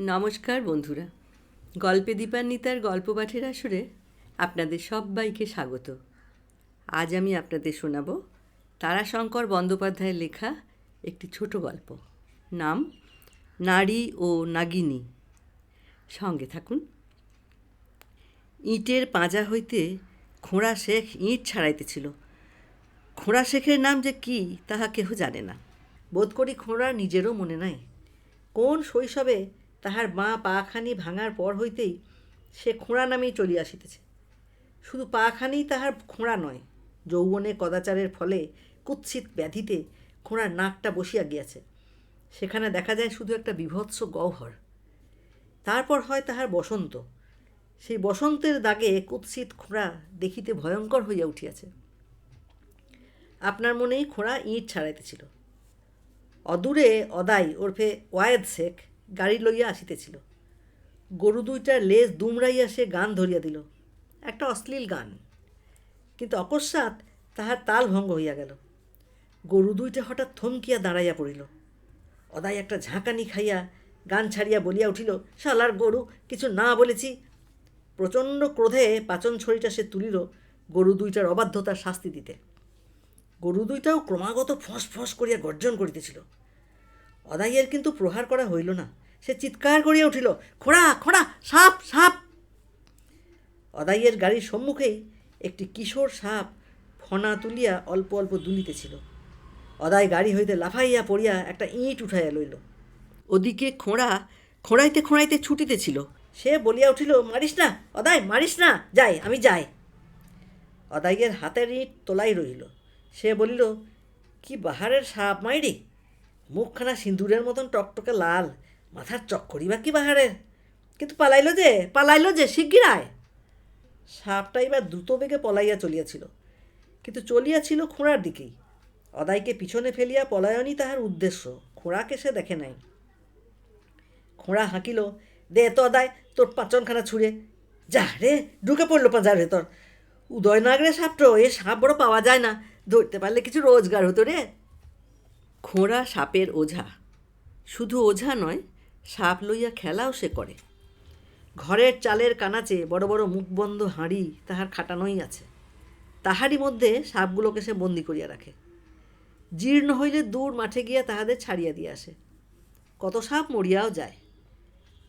নমস্কার বন্ধুরা। গল্পে দীপান্বিতার গল্প পাঠের আসরে আপনাদের সবাইকে স্বাগত। আজ আমি আপনাদের শোনাব তারাশঙ্কর বন্দ্যোপাধ্যায়ের লেখা একটি ছোট গল্প। নাম, নারী ও নাগিনী। সঙ্গে থাকুন। ইটের পাঁজা হইতে খোঁড়া শেখ ইট ছাড়াইতেছিল। খোঁড়া শেখের নাম যে কি, তাহা কেহ জানে না। বোধ করি খোঁড়া নিজেরও মনে নাই। কোন শৈশবে তাহার মা পাখানি ভাঙার পর হইতেই সে খোঁড়া নামেই চলিয়া আসিতেছে। শুধু পাখানি তাহার খোঁড়া নয়, যৌবনে কদাচারের ফলে কুৎসিত ব্যাধিতে খোঁড়ার নাকটা বসিয়া গিয়াছে। সেখানে দেখা যায় শুধু একটা বিভৎস গহ্বর। তারপর হয় তাহার বসন্ত। সেই বসন্তের দাগে কুৎসিত খোঁড়া দেখিতে ভয়ঙ্কর হইয়া উঠিয়াছে। আপনার মনেই খোঁড়া ইঁট ছাড়াইতেছিল। অদূরে অদাই ওরফে ওয়ায়েদ শেখ গাড়ি লইয়া আসিতেছিল। গরু দুইটার লেজ দুমড়াইয়া সে গান ধরিয়া দিল। একটা অশ্লীল গান। কিন্তু অকস্মাৎ তাহার তাল ভঙ্গ হইয়া গেল। গরু দুইটা হঠাৎ থমকিয়া দাঁড়াইয়া পড়িল। অদাই একটা ঝাঁকানি খাইয়া গান ছাড়িয়া বলিয়া উঠিল, শালার গরু, কিছু না বলেছি। প্রচণ্ড ক্রোধে পাচন ছড়িটা সে তুলিল গরু দুইটার অবাধ্যতার শাস্তি দিতে। গরু দুইটাও ক্রমাগত ফস ফস করিয়া গর্জন করিতেছিল। অদাইয়ের কিন্তু প্রহার করা হইল না। সে চিৎকার করিয়া উঠিল, খোঁড়া খোঁড়া, সাপ সাপ! অদাইয়ের গাড়ির সম্মুখেই একটি কিশোর সাপ ফনা তুলিয়া অল্প অল্প দুলিতেছিল। অদাই গাড়ি হইতে লাফাইয়া পড়িয়া একটা ইঁট উঠাইয়া লইল। ওদিকে খোঁড়া খোঁড়াইতে খোঁড়াইতে ছুটিতেছিল। সে বলিয়া উঠিল, মারিস না, অদাই, মারিস না, যাই, আমি যাই। অদাইয়ের হাতের ইঁট তোলাই রহিল সে বলিল, কি বাহারের সাপ মাইরি? মুখখানা সিঁদুরের মতন টকটকে লাল, মাথার চক্করি বা কি বাহারের কিন্তু পালাইলো যে পালাইলো যে, শিগগির আয়। সাপটা এবার দ্রুত বেগে পলাইয়া চলিয়াছিল, কিন্তু চলিয়াছিল খোঁড়ার দিকেই। অদাইকে পিছনে ফেলিয়া পলায়নই তাহার উদ্দেশ্য, খোঁড়াকে সে দেখে নাই। খোঁড়া হাঁকিল, দে তো অদায় তোর পাচনখানা ছুঁড়ে। যা রে, ঢুকে পড়ল পাঁজার ভেতর। উদয় নাগরে সাপটো, এ সাপ বড় পাওয়া যায় না। ধরতে পারলে কিছু রোজগার হতো রে। খোঁড়া সাপের ওঝা। শুধু ওঝা নয়, সাপ লইয়া খেলাও সে করে। ঘরের চালের কানাচে বড় বড় মুখবন্ধ হাঁড়ি তাহার খাটানোই আছে। তাহারই মধ্যে সাপগুলোকে সে বন্দি করিয়া রাখে। জীর্ণ হইলে দূর মাঠে গিয়া তাহাদের ছাড়িয়া দিয়ে আসে। কত সাপ মরিয়াও যায়।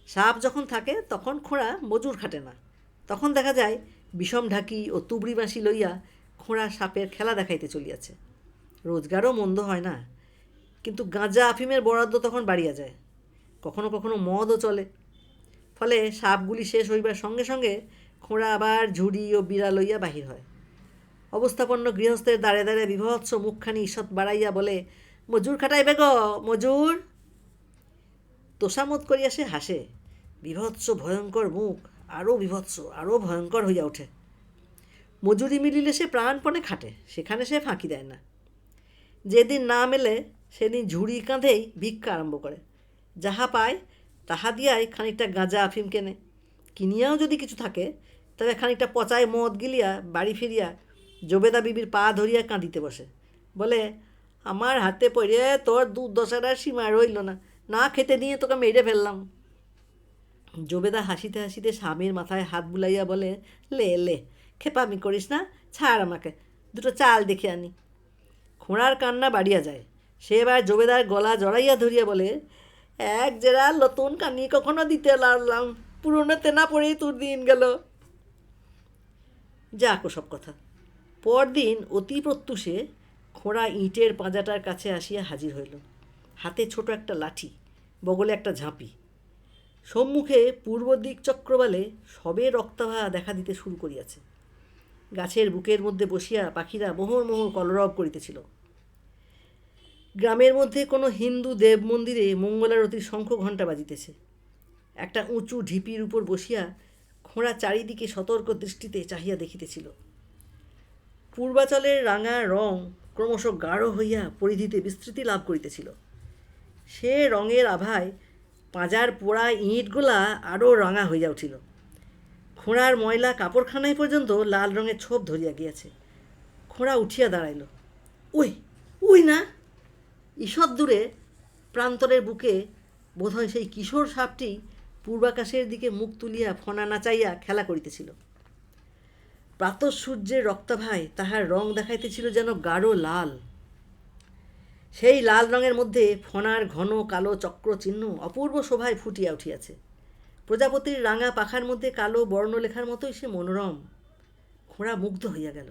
সাপ যখন থাকে, তখন খোঁড়া মজুর খাটে না। তখন দেখা যায়, বিষম ঢাকি ও তুবড়ি বাঁশি লইয়া খোঁড়া সাপের খেলা দেখাইতে চলিয়াছে। রোজগারও মন্দ হয় না। কিন্তু গাঁজা আফিমের বরাদ্দ তখন বাড়িয়া যায়। কখনো কখনো মদও চলে। ফলে সাপগুলি শেষ হইবার সঙ্গে সঙ্গে খোঁড়া আবার ঝুড়ি ও বিড়া লইয়া বাহির হয়। অবস্থাপন্ন গৃহস্থের দাঁড়ে দাঁড়ে বিভৎস মুখখানি ঈষৎ বাড়াইয়া বলে, মজুর খাটাই বেগ, মজুর! তোষামত করিয়া সে হাসে, বিভৎস ভয়ঙ্কর মুখ আরও বিভৎস আরও ভয়ঙ্কর হইয়া ওঠে। মজুরি মিলিলে সে প্রাণপণে খাটে, সেখানে সে ফাঁকি দেয় না। যেদিন না মেলে সেদিন ঝুড়ি কাঁধেই ভিক্ষা আরম্ভ করে। যাহা পায় তাহা দিয়াই খানিকটা গাঁজা আফিম কেনে। কিনিয়াও যদি কিছু থাকে, তবে খানিকটা পচায় মদ গিলিয়া বাড়ি ফিরিয়া জবেদা বিবির পা ধরিয়া কাঁদিতে বসে। বলে, আমার হাতে পড়ে তোর দুর্দশার সীমা রইল না। না খেতে দিয়ে তোকে মেরে ফেললাম। জবেদা হাসিতে হাসিতে স্বামীর মাথায় হাত বুলাইয়া বলে, লে লে, খেপামি করিস না, ছাড় আমাকে, দুটো চাল দেখে আনি। খোঁড়ার কান্না বাড়িয়া যায়। সে এবার জবেদার গলা জড়াইয়া ধরিয়া বলে, এক জেরা নতুন কানি কখনো দিতে লাগলাম পুরনো তেনা পড়েই তোর দিন গেল। যাক সব কথা। পরদিন অতি প্রত্যুষে খোঁড়া ইটের পাঁজাটার কাছে আসিয়া হাজির হইল। হাতে ছোট একটা লাঠি, বগলে একটা ঝাঁপি। সম্মুখে পূর্ব দিক চক্রবালে সবে রক্তাভা দেখা দিতে শুরু করিয়াছে। গাছের বুকের মধ্যে বসিয়া পাখিরা মোহর মোহর কলরব করিতেছিল। গ্রামের মধ্যে কোনো হিন্দু দেব মন্দিরে মঙ্গলারতির শঙ্খ ঘণ্টা বাজিতেছে। একটা উঁচু ঢিপির উপর বসিয়া খোঁড়া চারিদিকে সতর্ক দৃষ্টিতে চাহিয়া দেখিতেছিল। পূর্বাচলের রাঙা রং ক্রমশ গাঢ় হইয়া পরিধিতে বিস্তৃতি লাভ করিতেছিল। সে রঙের আভায় পাঁজার পোড়া ইঁটগুলা আরও রাঙা হইয়া উঠিল। খোঁড়ার ময়লা কাপড়খানায় পর্যন্ত লাল রঙের ছোপ ধরিয়া গিয়াছে। খোঁড়া উঠিয়া দাঁড়াইল। উই উই না? ঈষৎ দূরে প্রান্তরের বুকে বোধহয় সেই কিশোর সাপটি পূর্বাকাশের দিকে মুখ তুলিয়া ফনা নাচাইয়া খেলা করিতেছিল। প্রাতঃ সূর্যের রক্তাভায় তাহার রং দেখাইতেছিল যেন গাঢ় লাল। সেই লাল রঙের মধ্যে ফনার ঘন কালো চক্র চিহ্ন অপূর্ব শোভায় ফুটিয়া উঠিয়াছে। প্রজাপতির রাঙা পাখার মধ্যে কালো বর্ণলেখার মতোই সে মনোরম খোঁড়া মুগ্ধ হইয়া গেল।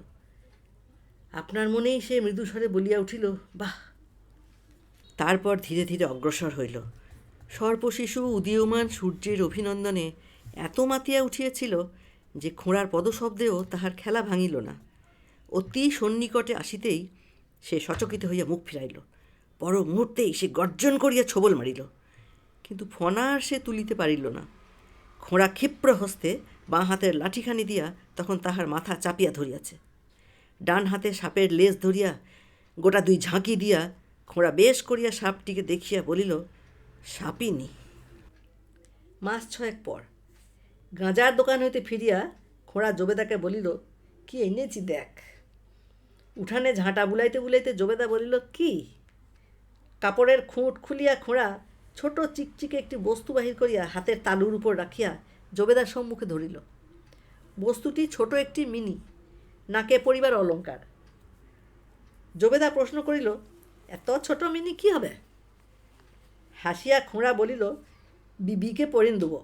আপনার মনেই সে মৃদুস্বরে বলিয়া উঠিল, বাহ তারপর ধীরে ধীরে অগ্রসর হইল। সর্পশিশু উদীয়মান সূর্যের অভিনন্দনে এত মাতিয়া উঠিয়াছিল যে খোঁড়ার পদশব্দেও তাহার খেলা ভাঙিল না। অতি সন্নিকটে আসিতেই সে সচকিত হইয়া মুখ ফিরাইল। পর মুহূর্তেই সে গর্জন করিয়া ছবল মারিল। কিন্তু ফনা সে তুলিতে পারিল না। খোঁড়া ক্ষিপ্র হস্তে বাঁ হাতের লাঠিখানি দিয়া তখন তাহার মাথা চাপিয়া ধরিয়াছে। ডান হাতে সাপের লেজ ধরিয়া গোটা দুই ঝাঁকি দিয়া খোঁড়া বেশ করিয়া সাপটিকে দেখিয়া বলিল, সাপিনি। মাস ছয়েক পর গাঁজার দোকান হইতে ফিরিয়া খোঁড়া জবেদাকে বলিল, কি এনেছি দেখ? উঠানে ঝাঁটা বুলাইতে বুলাইতে জবেদা বলিল, কি? কাপড়ের খুঁট খুলিয়া খোঁড়া ছোট চিকচিকে একটি বস্তু বাহির করিয়া হাতের তালুর উপর রাখিয়া জবেদার সম্মুখে ধরিল। বস্তুটি ছোট একটি মিনি, নাকে পরিবার অলঙ্কার জবেদা প্রশ্ন করিল এত ছোট মিনি কি হবে? হাসিয়া খোঁড়া বলিল, বিবিকে পরিন দেব।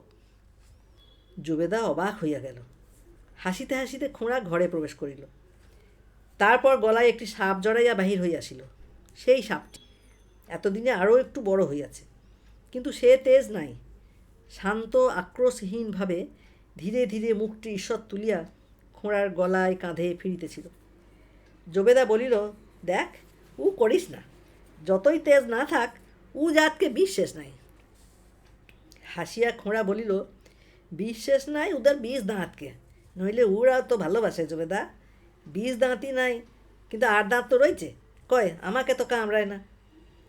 জবেদা অবাক হইয়া গেল। হাসিতে হাসিতে খোঁড়া ঘরে প্রবেশ করিল। তারপর গলায় একটি সাপ জড়াইয়া বাহির হইয়াছিল। সেই সাপটি এতদিনে আরও একটু বড় হইয়াছে। কিন্তু সে তেজ নাই। শান্ত, আক্রোশহীনভাবে ধীরে ধীরে মুখটি ঈশ্বর তুলিয়া খোঁড়ার গলায় কাঁধে ফিরিতেছিল। জবেদা বলিল, দেখ উ করিস না। যতই তেজ না থাক, উ জাতকে বিশ্বাস নাই। হাসিয়া খোঁড়া বলিল বিশ্বাস নাই উদার বিষ দাঁতকে। নইলে উড়া তো ভালোবাসে জবেদা। বিষ দাঁতই নাই, কিন্তু আর দাঁত তো রয়েছে কয়, আমাকে তো কামড়ায় না।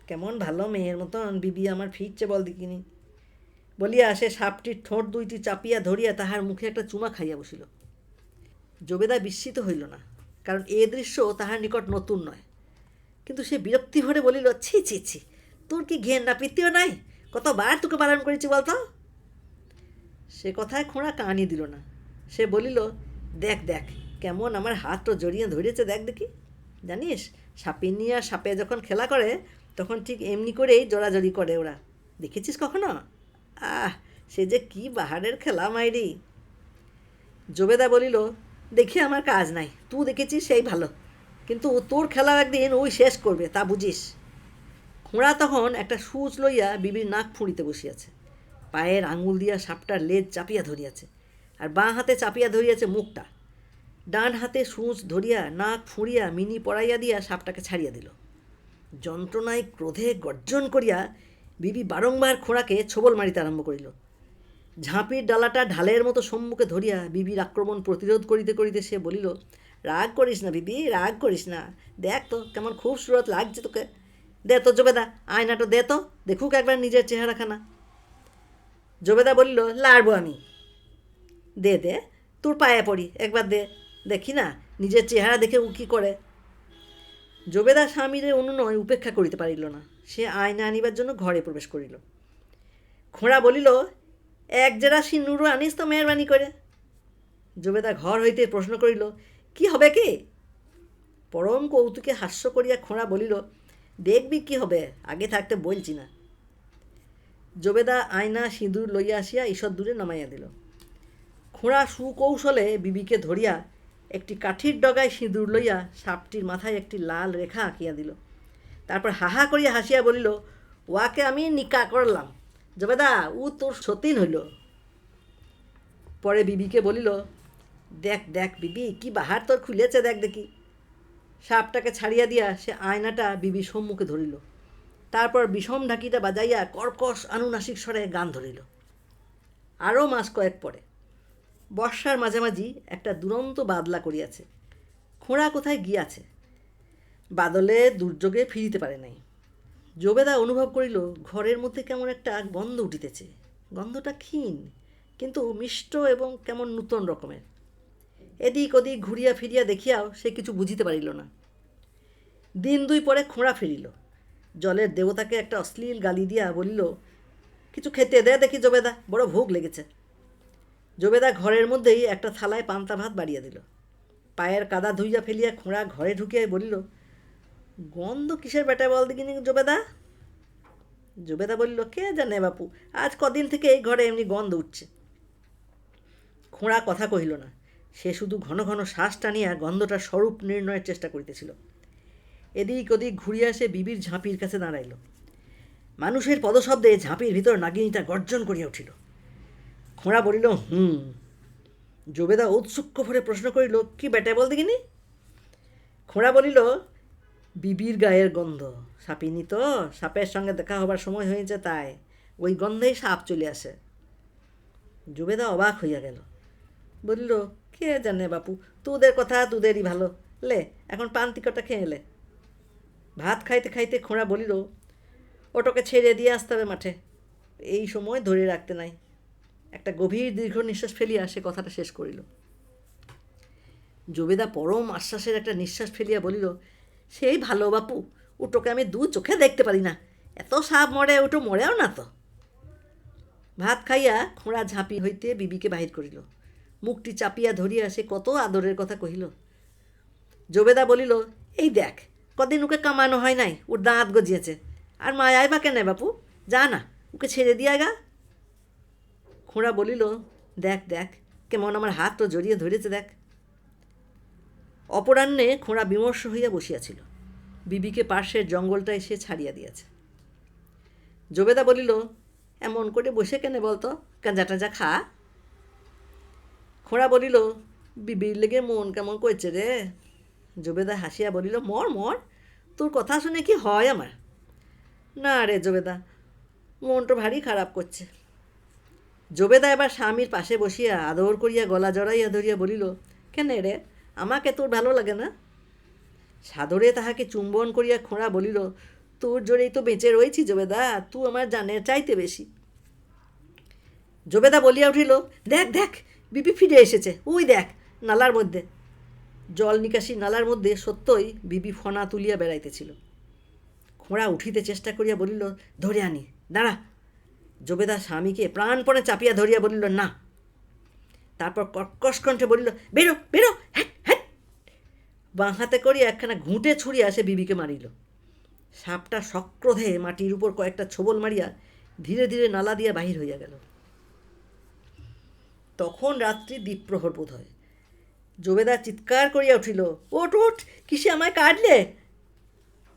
কেমন ভালো মেয়ের মতন বিবি আমার ফিরছে বল দিকিনি বলিয়া সে সাপটির ঠোঁট দুইটি চাপিয়া ধরিয়া তাহার মুখে একটা চুমা খাইয়া বসিল। জবেদা বিস্মিত হইল না, কারণ এ দৃশ্য তাহার নিকট নতুন নয়। কিন্তু সে বিরক্তি ভরে বলিল, ছি ছি ছি, তোর কি ঘেন না প্রীতিও নাই? কতবার তোকে বারণ করেছি বলতো? সে কথায় খোঁড়া কানি দিল না। সে বলিল, দেখ দেখ, কেমন আমার হাত তো জড়িয়ে ধরেছে, দেখ দেখি। জানিস সাপে নিয়ে সাপে যখন খেলা করে, তখন ঠিক এমনি করেই জড়াজড়ি করে ওরা। দেখেছিস কখনো? আহ, সে যে কি বাহারের খেলা, মাইরি! জোবেদা বলিল, দেখি আমার কাজ নাই। তুই দেখেছিস সেই ভালো। কিন্তু তোর খেলা একদিন ওই শেষ করবে, তা বুঝিস। খোঁড়া তখন একটা সুচ লইয়া বিবির নাক ফুঁড়িতে বসিয়াছে। পায়ের আঙুল দিয়া সাপটার লেজ চাপিয়া ধরিয়াছে আর বাঁ হাতে চাপিয়া ধরিয়াছে মুখটা। ডান হাতে সূচ ধরিয়া নাক ফুঁড়িয়া মিনি পড়াইয়া দিয়া সাপটাকে ছাড়িয়া দিল। যন্ত্রণায় ক্রোধে গর্জন করিয়া বিবি বারংবার খোঁড়াকে ছোবল মারিতে আরম্ভ করিল। ঝাঁপির ডালাটা ঢালের মতো সম্মুখে ধরিয়া বিবির আক্রমণ প্রতিরোধ করিতে করিতে সে বলিল রাগ করিস না, বিবি, রাগ করিস না। দেখ তো কেমন খুব সুরত লাগছে তোকে। দে তো জবেদা, আয়নাটা দে তো। দেখুক একবার নিজের চেহারাখানা। জোবেদা বলিল, লাড়বো আমি। দে দে, তোর পায়ে পড়ি, একবার দে। দেখি না, নিজের চেহারা দেখে ও কী করে। জবেদা স্বামীর অনুনয় উপেক্ষা করিতে পারিল না। সে আয়না আনিবার জন্য ঘরে প্রবেশ করিল। খোঁড়া বলিল, এক জেরা সিন্দুরও আনিস তো মেহরবানি করে। জোবেদা ঘর হইতে প্রশ্ন করিল কি হবে কি? পরম কৌতুকে হাস্য করিয়া খোঁড়া বলিল, দেখবি কি হবে? আগে থাকতে বলছি না। জবেদা আয়না সিঁদুর লইয়া আসিয়া ঈশ্বর দূরে নামাইয়া দিল। খোঁড়া সুকৌশলে বিবিকে ধরিয়া একটি কাঠির ডগায় সিঁদুর লইয়া সাপটির মাথায় একটি লাল রেখা আঁকিয়া দিল। তারপর হাহা করিয়া হাসিয়া বলিল ওয়াকে আমি নিকা করলাম। জবেদা ও তোর সতীন হইল। পরে বিবিকে বলিল দেখ দেখ বিবি, কি বাহার তোর খুলেছে দেখ দেখি। সাপটাকে ছাড়িয়া দিয়া সে আয়নাটা বিবি সম্মুখে ধরিল। তারপর বিষম ঢাকিটা বাজাইয়া কর্কশ আনুনাসিক স্বরে গান ধরিল। আরও মাস কয়েক পরে। বর্ষার মাঝামাঝি একটা দুরন্ত বাদলা করিয়াছে। খোঁড়া কোথায় গিয়াছে? বাদলে দুর্যোগে ফিরিতে পারে নাই। জবেদা অনুভব করিল, ঘরের মধ্যে কেমন একটা গন্ধ উঠিতেছে। গন্ধটা ক্ষীণ, কিন্তু মিষ্ট এবং কেমন নূতন রকমের। এদিক ওদিক ঘুরিয়া ফিরিয়া দেখিয়াও সে কিছু বুঝিতে পারিল না। দিন দুই পরে খোঁড়া ফিরিল জলের দেবতাকে একটা অশ্লীল গালি দিয়া বলিল, কিছু খেতে দে দেখি জবেদা, বড় ভোগ লেগেছে। জবেদা ঘরের মধ্যেই একটা থালায় পান্তা ভাত বাড়িয়ে দিল। পায়ের কাদা ধুইয়া ফেলিয়া খোঁড়া ঘরে ঢুকিয়া বলিল, গন্ধ কিসের বেটায় বল দেখিনি জবেদা? জবেদা বলিল, কে জানে বাপু, আজ কদিন থেকে এই ঘরে এমনি গন্ধ উঠছে। খোঁড়া কথা কহিল না। সে শুধু ঘন ঘন শ্বাস টানিয়া গন্ধটার স্বরূপ নির্ণয়ের চেষ্টা করিতেছিল। এদিক ওদিক ঘুরিয়া সে বিবির ঝাঁপির কাছে দাঁড়াইল। মানুষের পদশব্দে ঝাঁপির ভিতর নাগিনীটা গর্জন করিয়া উঠিল। খোঁড়া বলিল, হুম। জবেদা ঔৎসুক্য ভরে প্রশ্ন করিল, কি বেটা বল দেখিনি? খোঁড়া বলিল, বিবির গায়ের গন্ধ। সাপিনি তো, সাপের সঙ্গে দেখা হবার সময় হয়েছে তাই। ওই গন্ধেই সাপ চলে আসে। জুবেদা অবাক হইয়া গেল। বলিল কে জানে বাপু, তোদের কথা তোদেরই ভালো। লে, এখন পান টিকটটা খেয়ে এলে ভাত খাইতে খাইতে খোঁড়া বলিল, ওটাকে ছেড়ে দিয়ে আসতে হবে মাঠে। এই সময় ধরে রাখতে নাই। একটা গভীর দীর্ঘ নিঃশ্বাস ফেলিয়া সে কথাটা শেষ করিল। জবেদা পরম আশ্বাসের একটা নিঃশ্বাস ফেলিয়া বলিল, সেই ভালো বাপু ওটোকে আমি দু চোখে দেখতে পারি না। এত সাপ মরে ওটো মরেও না তো? ভাত খাইয়া খোঁড়া ঝাঁপি হইতে বিবিকে বাহির করিল। মুখটি চাপিয়া ধরিয়া সে কত আদরের কথা কহিল। জবেদা বলিল, এই দেখ, কদিন ওকে কামানো হয় নাই, ওর দাঁত গজিয়েছে। আর মায়াই বা কেন বাপু? যা না, ওকে ছেড়ে দিয়া গা। খোঁড়া বলিল, দেখ দেখ, কেমন আমার হাত তো জড়িয়ে ধরেছে, দেখ। অপরাহ্নে খোঁড়া বিমর্ষ হইয়া বসিয়াছিল। বিবিকে পার্শ্বের জঙ্গলটা সে ছাড়িয়া দিয়াছে। জবেদা বলিল, এমন করে বসে কেনে বলতো? কাঁজা টাজা খা। খোঁড়া বলিল, বিবির লেগে মন কেমন করছে রে? জবেদা হাসিয়া বলিল, মর মর, তোর কথা শুনে কি হয় আমার? না রে জবেদা মনটা ভারী খারাপ করছে। জবেদা এবার স্বামীর পাশে বসিয়া আদর করিয়া গলা জড়াইয়া ধরিয়া বলিল, কেন রে, আমাকে তোর ভালো লাগে না? সাদরে তাহাকে চুম্বন করিয়া খোঁড়া বলিল, তোর জোরেই তো বেঁচে রয়েছি জবেদা, তুই আমার জানের চাইতে বেশি। জবেদা বলিয়া উঠিল, দেখ দেখ বিপি ফিরে এসেছে। ওই দেখ, নালার মধ্যে। জল নিকাশি নালার মধ্যে সত্যই বিবি ফনা তুলিয়া বেড়াইতেছিল। খোঁড়া উঠিতে চেষ্টা করিয়া বলিল, ধরে আনি, দাঁড়া। জবেদা স্বামীকে প্রাণপণে চাপিয়া ধরিয়া বলিল, না। তারপর কর্কশ কণ্ঠে বলিল, বেরো বেরো হ্যাট হ্যাট বাঁ হাতে করিয়া একখানা ঘুঁটে ছুঁড়িয়া সে বিবিকে মারিল। সাপটা সক্রোধে মাটির উপর কয়েকটা ছোবল মারিয়া ধীরে ধীরে নালা দিয়া বাহির হইয়া গেল। তখন রাত্রি দ্বীপ্রহর বোধ হয় জবেদা চিৎকার করিয়া উঠিল ওট ওঠ, কিসে আমায় কাটলে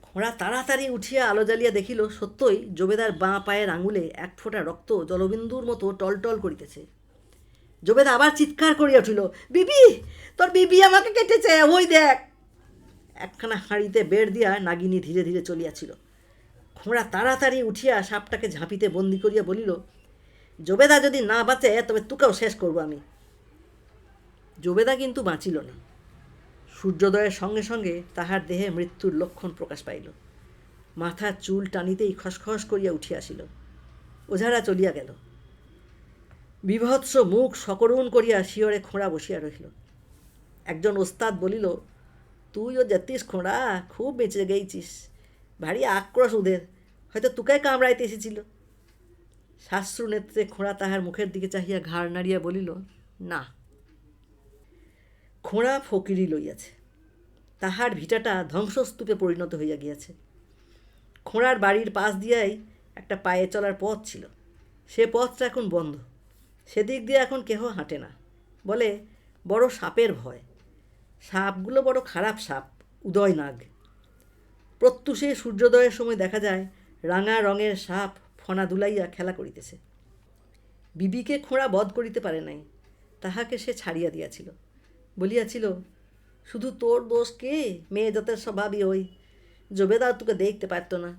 খোঁড়া তাড়াতাড়ি উঠিয়া আলো জ্বালিয়া দেখিল, সত্যই জবেদার বাঁ পায়ের আঙুলে এক ফোঁটা রক্ত জলবিন্দুর মতো টলটল করিতেছে। জবেদা আবার চিৎকার করিয়া উঠিল, বিবি, তোর বিবি আমাকে কেটেছে, ওই দেখ! একখানা হাঁড়িতে বেড় দিয়া নাগিনী ধীরে ধীরে চলিয়াছিল। খোঁড়া তাড়াতাড়ি উঠিয়া সাপটাকে ঝাঁপিতে বন্দি করিয়া বলিল জবেদা যদি না বাঁচে, তবে তোকেও শেষ করব আমি। জবেদা কিন্তু বাঁচিল না। সূর্যোদয়ের সঙ্গে সঙ্গে তাহার দেহে মৃত্যুর লক্ষণ প্রকাশ পাইল। মাথার চুল টানিতেই খসখস করিয়া উঠিয়া আসিল। ওঝারা চলিয়া গেল। বিভৎস মুখ সকরুণ করিয়া শিয়রে খোঁড়া বসিয়া রহিল। একজন ওস্তাদ বলিল, তুইও যেতিস খোঁড়া, খুব বেঁচে গেইছিস। ভারী আক্রোশ ওদের। হয়তো তুকাই কামড়াইতে এসেছিল। নেত্রে খোঁড়া তাহার মুখের দিকে চাহিয়া ঘাড় নাড়িয়া বলিল, না। খোঁড়া ফকিরি লইয়াছে। তাহার ভিটাটা ধ্বংসস্তূপে পরিণত হইয়া গিয়াছে। খোঁড়ার বাড়ির পাশ দিয়াই একটা পায়ে চলার পথ ছিল। সে পথটা এখন বন্ধ। সেদিক দিয়ে এখন কেহ হাঁটে না। বলে, বড় সাপের ভয়। সাপগুলো বড় খারাপ সাপ, উদয় নাগ। প্রত্যুষে সূর্যোদয়ের সময় দেখা যায়, রাঙা রঙের সাপ ফনা দুলাইয়া খেলা করিতেছে। বিবিকে খোঁড়া বধ করিতে পারে নাই, তাহাকে সে ছাড়িয়া দিয়াছিল। বলিয়াছিল, শুধু তোর দোষ কে? মেয়ে জাতের স্বভাবই ওই। জবেদা তোকে দেখতে পারত না।